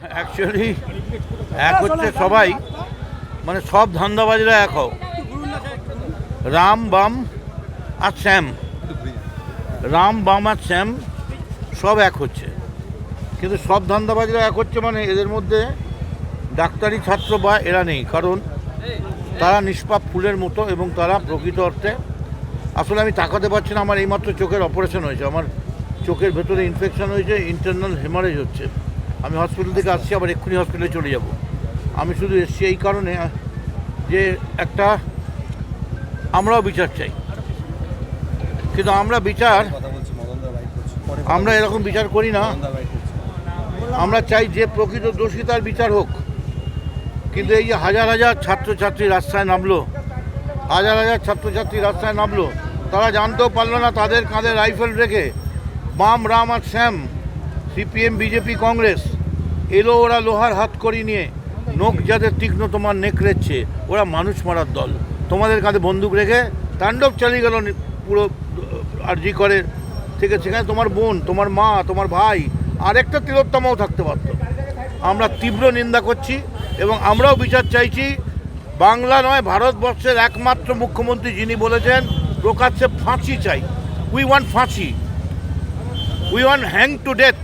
Actually এক হচ্ছে সবাই মানে সব ধান্দাবাজরা এক হও। রাম, বাম আর শ্যাম। রাম, বাম আর শ্যাম সব এক হচ্ছে। কিন্তু সব ধান্দাবাজরা এক হচ্ছে মানে এদের মধ্যে ডাক্তারি ছাত্র বা এরা নেই, কারণ তারা নিষ্পাপ ফুলের মতো এবং তারা প্রকৃত অর্থে, আসলে আমি তাকাতে পারছি না, আমার এইমাত্র চোখের অপারেশন হয়েছে। আমার চোখের ভেতরে ইনফেকশন হয়েছে ইন্টারনাল হেমারেজ হচ্ছে। আমি হসপিটাল থেকে আসছি আবার এক্ষুনি হসপিটালে চলে যাব। আমি শুধু এসছি এই কারণে যে একটা আমরাও বিচার চাই। কিন্তু আমরা বিচার আমরা এরকম বিচার করি না। আমরা চাই যে প্রকৃত দোষী তার বিচার হোক। কিন্তু এই যে হাজার হাজার ছাত্রছাত্রী রাস্তায় নামলো হাজার হাজার ছাত্রছাত্রী রাস্তায় নামলো তারা জানতেও পারল না তাদের কাঁধে রাইফেল রেখে বাম রাম আর শ্যাম সিপিএম বিজেপি কংগ্রেস এলো ওরা লোহার হাত করি নিয়ে। নখ যাদের তীক্ষ্ণ তোমার নেকড়েচ্ছে ওরা মানুষ মারার দল। তোমাদের কাঁধে বন্দুক রেখে তাণ্ডব চালিয়ে গেল পুরো আরজি করে। থেকে সেখানে তোমার বোন, তোমার মা, তোমার ভাই আরেকটা তিলোত্তমাও থাকতে পারত আমরা তীব্র নিন্দা করছি এবং আমরাও বিচার চাইছি। বাংলা নয়, ভারতবর্ষের একমাত্র মুখ্যমন্ত্রী যিনি বলেছেন, প্রকাশ্যে ফাঁসি চাই। উই ওয়ান্ট ফাঁসি। We want hang to death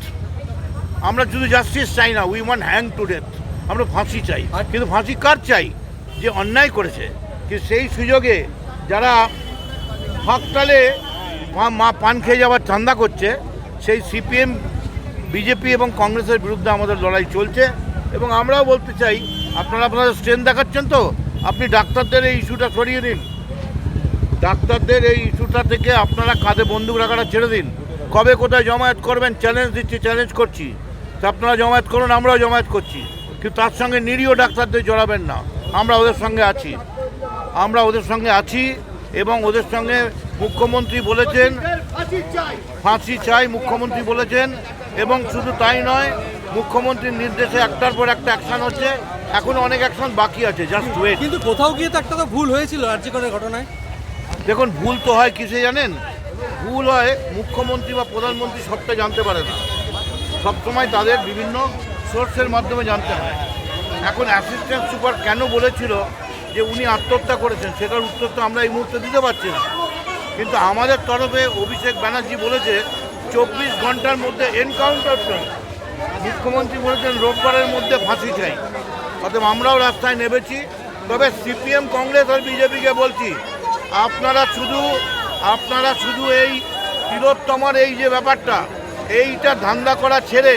আমরা শুধু জাস্টিস চাই না we want hang to death আমরা ফাঁসি চাই। কিন্তু ফাঁসি কার চাই? যে অন্যায় করেছে। কিন্তু সেই সুযোগে যারা ফাঁকতালে মা- মা পান খেয়ে যাওয়ার চান্দা করছে সেই সিপিএম বিজেপি এবং কংগ্রেসের বিরুদ্ধে আমাদের লড়াই চলছে। এবং আমরাও বলতে চাই আপনারা আপনাদের স্ট্রেন দেখাচ্ছেন তো? আপনি ডাক্তারদের এই ইস্যুটা সরিয়ে দিন। ডাক্তারদের এই ইস্যুটা থেকে আপনারা কাঁধে বন্দুক রাখাটা ছেড়ে দিন। কবে কোথায় জমায়েত করবেন চ্যালেঞ্জ দিচ্ছি চ্যালেঞ্জ করছি। তা আপনারা জমায়েত করুন আমরাও জমায়েত করছি। কিন্তু তার সঙ্গে নিরীহ ডাক্তারদের জড়াবেন না। আমরা ওদের সঙ্গে আছি। আমরা ওদের সঙ্গে আছি এবং ওদের সঙ্গে মুখ্যমন্ত্রী বলেছেন ফাঁসি চাই মুখ্যমন্ত্রী বলেছেন এবং শুধু তাই নয় মুখ্যমন্ত্রীর নির্দেশে একটার পর একটা অ্যাকশন হচ্ছে। এখনও অনেক অ্যাকশন বাকি আছে জাস্ট ওয়েট কিন্তু কোথাও গিয়ে তো একটা তো ভুল হয়েছিল আর্যিকরের ঘটনায়। দেখুন ভুল তো হয় কিসে জানেন? ভুল হয় মুখ্যমন্ত্রী বা প্রধানমন্ত্রী সবটা জানতে পারে না। সবসময় তাদের বিভিন্ন সোর্সের মাধ্যমে জানতে হয়। এখন অ্যাসিস্ট্যান্ট সুপার কেন বলেছিল যে উনি আত্মহত্যা করেছেন, সেটার উত্তর তো আমরা এই মুহূর্তে দিতে পারছি না। কিন্তু আমাদের তরফে অভিষেক ব্যানার্জি বলেছে, চব্বিশ ঘণ্টার মধ্যে এনকাউন্টার চাই মুখ্যমন্ত্রী বলেছেন, রোববারের মধ্যে ফাঁসি চাই। অতএব আমরাও রাস্তায় নেমেছি। তবে সিপিএম, কংগ্রেস আর বিজেপিকে বলছি, আপনারা শুধু আপনারা শুধু এই তিলোত্তমার এই যে ব্যাপারটা এইটা ধান্দা করা ছেড়ে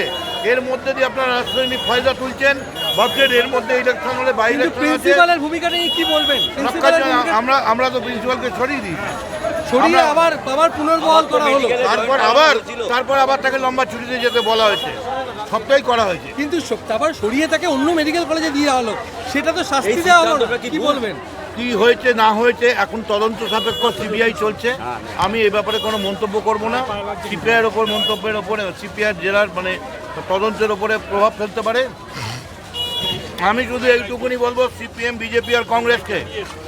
এর মধ্যে দিয়ে আপনারা রাজনৈতিক ফায়দা তুলছেন ভাবছেন এর মধ্যে ইলেকশন হলে বাই ইলেকশন প্রিন্সিপালের ভূমিকা নিয়ে কি বলবেন? আমরা আমরা তো প্রিন্সিপালকে ছড়িয়ে দিই। সরিয়ে আবার আবার পুনর্বহাল করা হলো। তারপর আবার তারপর আবার তাকে লম্বা ছুটিতে যেতে বলা হয়েছে। সবটাই করা হয়েছে। কিন্তু তারপর সরিয়ে তাকে অন্য মেডিকেল কলেজে দিয়ে হলো সেটা তো শাস্তি দেওয়া হলো। কি বলবেন? কি হয়েছে না হয়েছে এখন তদন্ত সাপেক্ষ সিবিআই চলছে। আমি এ ব্যাপারে কোনো মন্তব্য করব না। সিপিআইয়ের ওপর মন্তব্যের ওপরে সিপিআই জেলার মানে তদন্তের ওপরে প্রভাব ফেলতে পারে। আমি শুধু এইটুকুনি বলব সিপিএম বিজেপি আর কংগ্রেসকে।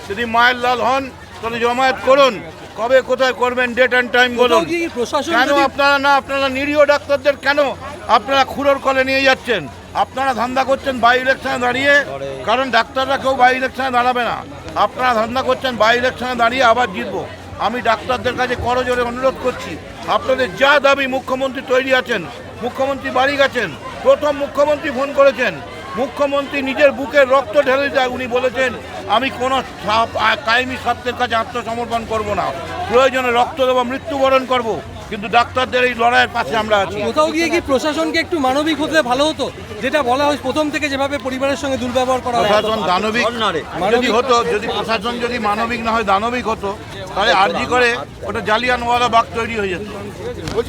যদি মায়ের লাল হন তাহলে জমায়েত করুন। কবে কোথায় করবেন ডেট অ্যান্ড টাইম বলুন। কেন আপনারা না আপনারা নিরীহ ডাক্তারদের কেন আপনারা খুঁড়োর কলে নিয়ে যাচ্ছেন? আপনারা ধান্দা করছেন বাই ইলেকশনে দাঁড়িয়ে, কারণ ডাক্তাররা কেউ বাই ইলেকশনে দাঁড়াবে না। আপনারা ধান্দা করছেন বাই ইলেকশনে দাঁড়িয়ে আবার জিতবো। আমি ডাক্তারদের কাছে করজোরে অনুরোধ করছি, আপনাদের যা দাবি মুখ্যমন্ত্রী তৈরি আছেন, মুখ্যমন্ত্রী বাড়ি গেছেন, প্রথম মুখ্যমন্ত্রী ফোন করেছেন, মুখ্যমন্ত্রী নিজের বুকের রক্ত ঢেলে যায় উনি বলেছেন, আমি কোনো কায়েমি সত্যের কাছে আত্মসমর্পণ করব না। প্রয়োজনে রক্ত দেবো, মৃত্যুবরণ করব। কিন্তু ডাক্তারদের এই লড়াইয়ের পাশে আমরা আছি। কোথাও গিয়ে কি প্রশাসনকে একটু মানবিক হতে ভালো হতো? যেটা বলা হয় প্রথম থেকে যেভাবে পরিবারের সঙ্গে দুর্ব্যবহার করা হয়। প্রশাসন দানবিক যদি হতো যদি প্রশাসন যদি মানবিক না হয় দানবিক হতো তাহলে আরজি করে ওটা জালিয়ানওয়ালা বাগ তৈরি হয়ে যেত।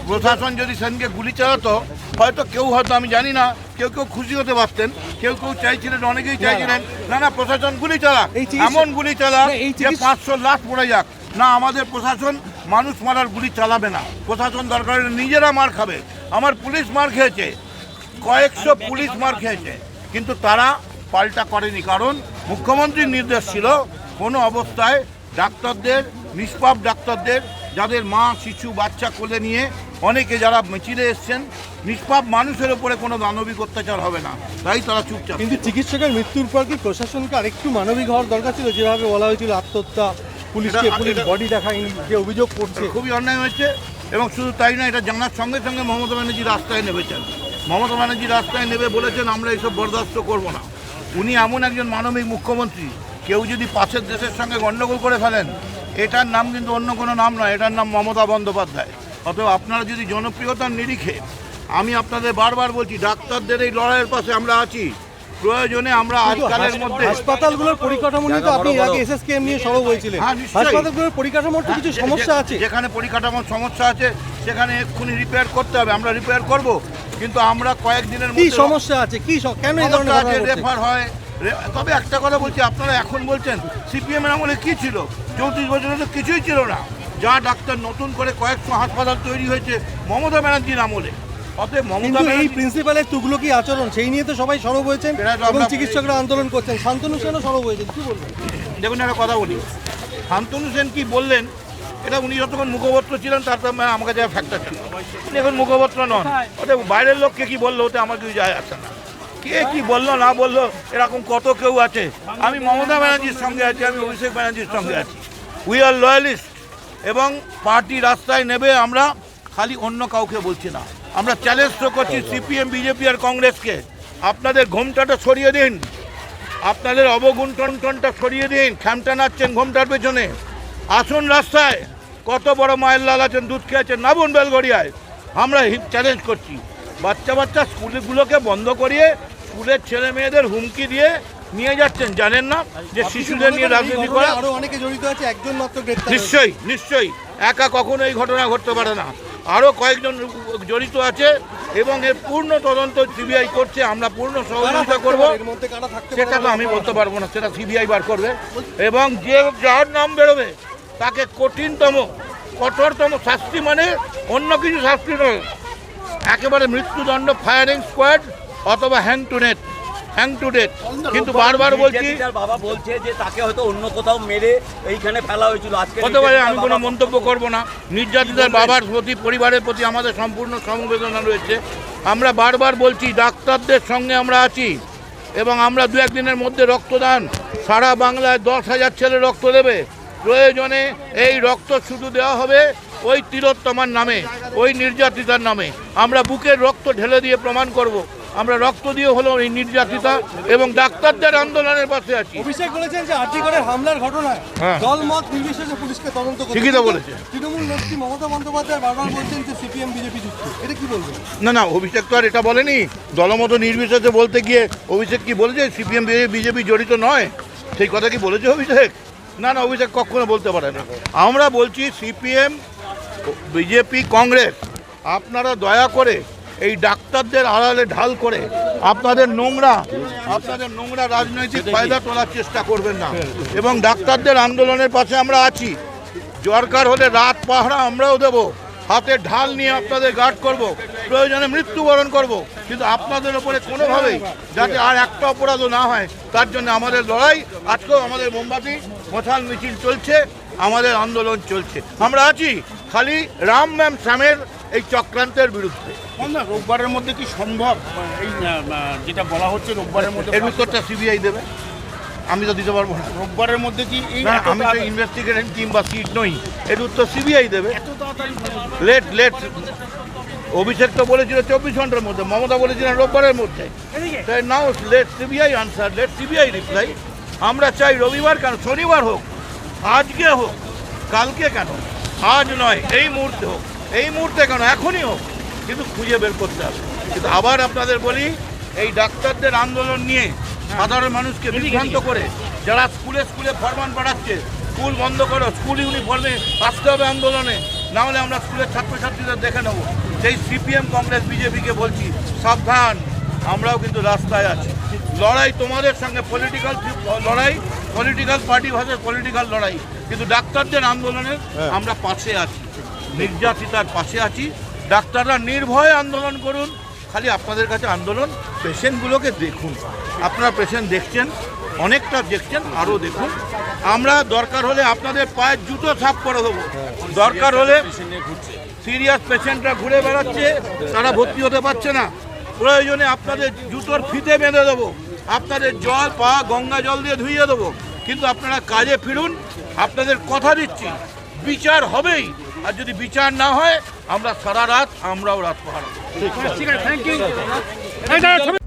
প্রশাসন যদি সেদিনকে গুলি চালাতো হয়তো কেউ হয়তো আমি জানি না কেউ কেউ খুশি হতে পারতেন কেউ কেউ চাইছিলেন অনেকেই চাইছিলেন না না প্রশাসন গুলি চালাক চিকিৎসা- এমন গুলি চালাক যে পাঁচশো লাখ পড়ে যাক। না আমাদের প্রশাসন মানুষ মারার গুলি চালাবে না। প্রশাসন দরকার নিজেরা মার খাবে। আমার পুলিশ মার খেয়েছে। কয়েকশো পুলিশ মার খেয়েছে। কিন্তু তারা পাল্টা করেনি। কারণ মুখ্যমন্ত্রীর নির্দেশ ছিল কোনো অবস্থায় ডাক্তারদের নিষ্পাপ ডাক্তারদের যাদের মা শিশু বাচ্চা কোলে নিয়ে অনেকে যারা মিছিলে এসছেন নিষ্পাপ মানুষের উপরে কোনো মানবিক অত্যাচার হবে না। তাই তারা চুপচাপ কিন্তু চিকিৎসকের মৃত্যুর পর কি প্রশাসনকে আরেকটু মানবিক হওয়ার দরকার ছিল? যেভাবে বলা হয়েছিল আত্মহত্যা পুলিশকে পুলিশ বডি দেখায়নি যে অভিযোগ করছে। খুবই অন্যায় হয়েছে এবং শুধু তাই না এটা জানার সঙ্গে সঙ্গে মমতা ব্যানার্জি রাস্তায় নেমেছেন। মমতা ব্যানার্জি রাস্তায় নেমে বলেছেন আমরা এইসব বরদাস্ত করব না। উনি এমন একজন মানবিক মুখ্যমন্ত্রী কেউ যদি পাশের দেশের সঙ্গে গণ্ডগোল করে ফেলেন এটার নাম কিন্তু অন্য কোনো নাম নয় এটার নাম মমতা বন্দ্যোপাধ্যায়। অতএব আপনারা যদি জনপ্রিয়তার নিরিখে আমি আপনাদের বারবার বলছি ডাক্তারদের এই লড়াইয়ের পাশে আমরা আছি। প্রয়োজনে আমরা আজকালের মধ্যে হাসপাতালগুলোর পরিকাঠামো নিয়ে তো আপনি আগে এসএসকেএম নিয়ে সরব হয়েছিলেন। হ্যাঁ, হাসপাতালগুলোর পরিকাঠামোর তো কিছু সমস্যা আছে। যেখানে পরিকাঠামোর সমস্যা আছে সেখানে এক্ষুনি রিপেয়ার করতে হবে। আমরা রিপেয়ার করব কিন্তু আমরা কয়েকদিনের কি সমস্যা আছে? কি কেন এই ধরনের আছে রেফার হয়। তবে একটা কথা বলছি আপনারা এখন বলছেন সিপিএম এর আমলে কি ছিল? চৌত্রিশ বছরে তো কিছুই ছিল না। যা ডাক্তার নতুন করে কয়েকশো হাসপাতাল তৈরি হয়েছে মমতা ব্যানার্জির আমলে। অতএব মমতা এই প্রিন্সিপালের তুগলকি আচরণ সেই নিয়ে তো সবাই সরব হয়েছেন এবং চিকিৎসকরা আন্দোলন করছেন। শান্তনু সেনও সরব হয়েছেন কি বলবেন? দেখুন একটা কথা বলি। শান্তনু সেন কি বললেন? এটা উনি যতক্ষণ মুখপত্র ছিলেন তার মানে আমার কাছে ফ্যাক্টর ছিল উনি এখন মুখপত্র নন। ওতে বাইরের লোককে কি বলল ওতে আমার কিছু যায় আসে না। কে কি বলল না বলল এরকম কত কেউ আছে। আমি মমতা ব্যানার্জির সঙ্গে আছি আমি অভিষেক ব্যানার্জির সঙ্গে আছি। উই আর লয়ালিস্ট এবং পার্টি রাস্তায় নেবে আমরা খালি অন্য কাউকে বলছি না। আমরা চ্যালেঞ্জ তো করছি সিপিএম বিজেপি আর কংগ্রেসকে। আপনাদের ঘোমটাটা সরিয়ে দিন। আপনাদের অবগুণ্ঠনটা সরিয়ে দিন। খ্যামটা নাচ্ছেন ঘোমটার পেছনে। আসুন রাস্তায়। কত বড় মায়ের লাল আছেন দুধ খেয়েছেন নাবুন বেলগড়িয়ায়। আমরা চ্যালেঞ্জ করছি। বাচ্চা বাচ্চা স্কুলগুলোকে বন্ধ করিয়ে স্কুলের ছেলে মেয়েদের হুমকি দিয়ে নিয়ে যাচ্ছেন। জানেন না যে শিশুদের নিয়ে রাজনীতি করা? আরও অনেকে জড়িত আছে? একজন মাত্র নিশ্চয়ই নিশ্চয়ই। একা কখনো এই ঘটনা ঘটতে পারে না। আরও কয়েকজন জড়িত আছে এবং এর পূর্ণ তদন্ত সিবিআই করছে আমরা পূর্ণ সহযোগিতা করব। সেটা তো আমি বলতে পারব না সেটা সিবিআই বার করবে। এবং যে যার নাম বেরোবে তাকে কঠিনতম কঠোরতম শাস্তি মানে অন্য কিছু শাস্তি নয়। একেবারে মৃত্যুদণ্ড ফায়ারিং স্কোয়াড অথবা hang to death hang to death কিন্তু বারবার বলছি বাবা বলছে যে তাকে হয়তো অন্য কোথাও মেরে এইখানে ফেলা হয়েছিল। আজকে হতে পারে আমি কোনো মন্তব্য করব না। নির্যাতিতার বাবার প্রতি পরিবারের প্রতি আমাদের সম্পূর্ণ সমবেদনা রয়েছে। আমরা বারবার বলছি ডাক্তারদের সঙ্গে আমরা আছি এবং আমরা দু একদিনের মধ্যে রক্তদান। সারা বাংলায় দশ হাজার ছেলে রক্ত দেবে। প্রয়োজনে এই রক্ত শুধু দেওয়া হবে ওই তিলোত্তমার নামে ওই নির্যাতিতার নামে। আমরা বুকের রক্ত ঢেলে দিয়ে প্রমাণ করব। আমরা রক্ত দিয়ে হলো এই নির্যাতিতা এবং ডাক্তারদের আন্দোলনের পাশে আছি। অভিষেক বলেছেন যে আর্টিকলের হামলার ঘটনায় হ্যাঁ। দলমত নির্বিশেষে পুলিশকে তদন্ত করতে ঠিকই তো বলেছে। তৃণমূল নেত্রী মমতা বন্দ্যোপাধ্যায় বারবার বলছেন যে সিপিএম বিজেপি যুক্ত। এটা কি বলবেন? না না অভিষেক তো আর এটা বলেনি। দলমত নির্বিশেষে বলতে গিয়ে অভিষেক কি বলেছে? সিপিএম বিজেপি জড়িত নয়। সেই কথা কি বলেছে অভিষেক? না না অভিষেক কখনো বলতে পারে না। আমরা বলছি সিপিএম বিজেপি কংগ্রেস আপনারা দয়া করে এই ডাক্তারদের আড়ালে ঢাল করে আপনাদের নোংরা আপনাদের নোংরা রাজনৈতিক ফায়দা তোলার চেষ্টা করবেন না। এবং ডাক্তারদের আন্দোলনের পাশে আমরা আছি। দরকার হলে রাত পাহারা আমরাও দেব। হাতে ঢাল নিয়ে আপনাদের গার্ড করব। প্রয়োজনে মৃত্যুবরণ করব। কিন্তু আপনাদের ওপরে কোনোভাবেই যাতে আর একটা অপরাধও না হয়, তার জন্য আমাদের লড়াই, আজকেও আমাদের মোমবাতি, মশাল মিছিল চলছে, আমাদের আন্দোলন চলছে। আমরা আছি। খালি রাম ম্যাম শ্যামের এই চক্রান্তের বিরুদ্ধে। না রোববারের মধ্যে কি সম্ভব? এই যেটা বলা হচ্ছে রোববারের মধ্যে এর উত্তরটা সিবিআই দেবে। আমি তো দিতে পারব না। রোববারের মধ্যে কি এই আমি তো ইনভেস্টিগেশন টিম বা সিট নই। এর উত্তর সিবিআই দেবে। লেট লেট অভিষেক তো বলেছিল চব্বিশ ঘণ্টার মধ্যে মমতা বলেছিলেন রোববারের মধ্যে। তাই now let CBI answer let CBI reply আমরা চাই রবিবার কেন? শনিবার হোক আজকে হোক কালকে কেন? আজ নয় এই মুহূর্তে হোক। এই মুহূর্তে কেন? এখনই হোক। কিন্তু খুঁজে বের করতে হবে কিন্তু আবার আপনাদের বলি এই ডাক্তারদের আন্দোলন নিয়ে সাধারণ মানুষকে বিভ্রান্ত করে যারা স্কুলে স্কুলে ফরমান পাঠাচ্ছে স্কুল বন্ধ করো স্কুল ইউনিফর্মে আসতে হবে আন্দোলনে। না হলে আমরা স্কুলের ছাত্রছাত্রীদের দেখে নেব। সেই সিপিএম কংগ্রেস বিজেপিকে বলছি সাবধান আমরাও কিন্তু রাস্তায় আছি। লড়াই তোমাদের সঙ্গে পলিটিক্যাল লড়াই পলিটিক্যাল পার্টি ভাষায় পলিটিক্যাল লড়াই। কিন্তু ডাক্তারদের আন্দোলনের আমরা পাশে আছি। নির্যাতিতার পাশে আছি। ডাক্তাররা নির্ভয়ে আন্দোলন করুন। খালি আপনাদের কাছে আন্দোলন, পেশেন্টগুলোকে দেখুন। আপনারা পেশেন্ট দেখছেন, অনেকটা দেখছেন, আরও দেখুন। আমরা দরকার হলে আপনাদের পায়ের জুতো সাফ করে দেবো। দরকার হলে সিরিয়াস পেশেন্টরা ঘুরে বেড়াচ্ছে, তারা ভর্তি হতে পারছে না। প্রয়োজনে আপনাদের জুতোর ফিতে বেঁধে দেবো। আপনাদের জল, পা, গঙ্গা জল দিয়ে ধুইয়ে দেবো। কিন্তু আপনারা কাজে ফিরুন, আপনাদের কথা দিচ্ছি। বিচার হবেই। আর যদি বিচার না হয়, আমরা সারা রাত আমরাও রাত পাহাড় ঠিক আছে। Thank you